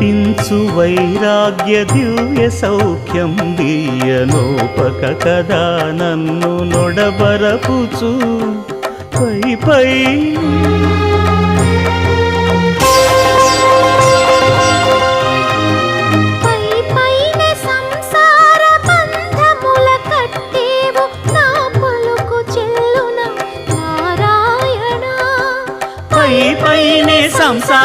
పింఛు వైరాగ్య దివ్య సౌఖ్యం దియ దియనోపక కదా నన్ను నొడబరపుచు. పై పై. సంసార